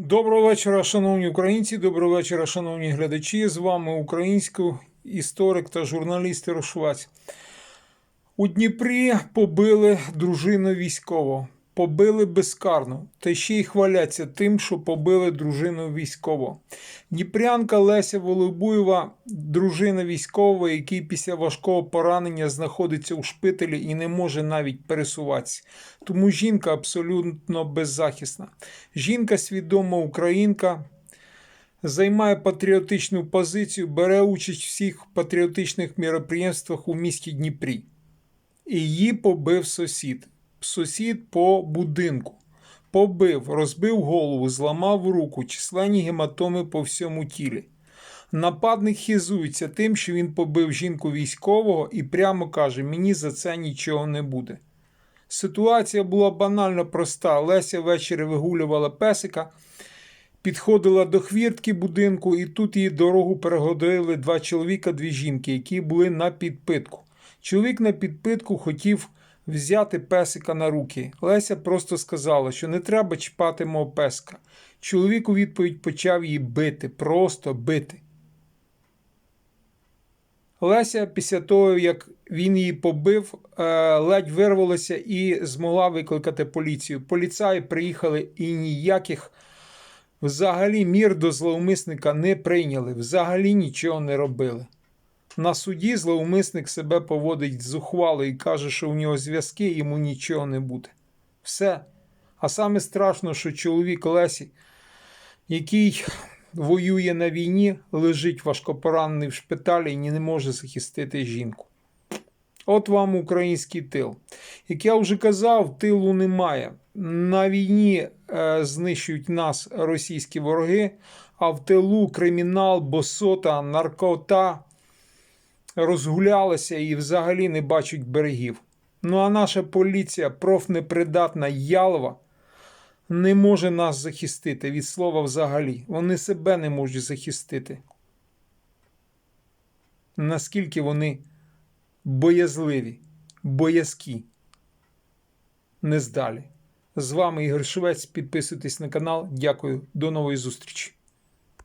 Доброго вечора, шановні українці. Доброго вечора, шановні глядачі. З вами український історик та журналіст Рошваць. У Дніпрі побили дружину військового. Побили безкарно, та ще й хваляться тим, що побили дружину військового. Дніпрянка Леся Волобуєва, дружина військового, який після важкого поранення знаходиться у шпиталі і не може навіть пересуватися. Тому жінка абсолютно беззахисна. Жінка свідома українка, займає патріотичну позицію, бере участь в всіх патріотичних міроприємствах у місті Дніпрі. І її побив сусід. Сусід по будинку. Побив, розбив голову, зламав руку, численні гематоми по всьому тілі. Нападник хизується тим, що він побив жінку військового і прямо каже: мені за це нічого не буде. Ситуація була банально проста. Леся ввечері вигулювала песика, підходила до хвіртки будинку, і тут її дорогу перегодили два чоловіка, дві жінки, які були на підпитку. Чоловік на підпитку хотів взяти песика на руки. Леся просто сказала, що не треба чіпати мого песка. Чоловік у відповідь почав її бити, просто бити. Леся, після того, як він її побив, е, ледь вирвалася і змогла викликати поліцію. Поліцаї приїхали і ніяких взагалі мір до зловмисника не прийняли, взагалі нічого не робили. На суді зловмисник себе поводить зухвало і каже, що у нього зв'язки, йому нічого не буде. Все. А саме страшно, що чоловік Лесі, який воює на війні, лежить важкопоранений в шпиталі і не може захистити жінку. От вам український тил. Як я вже казав, тилу немає. На війні е, знищують нас російські вороги, а в тилу кримінал, босота, наркота розгулялися і взагалі не бачать берегів. Ну а наша поліція, профнепридатна Ялова, не може нас захистити від слова взагалі. Вони себе не можуть захистити. Наскільки вони боязливі, боязкі, нездалі. З вами Ігор Швець. Підписуйтесь на канал. Дякую. До нової зустрічі.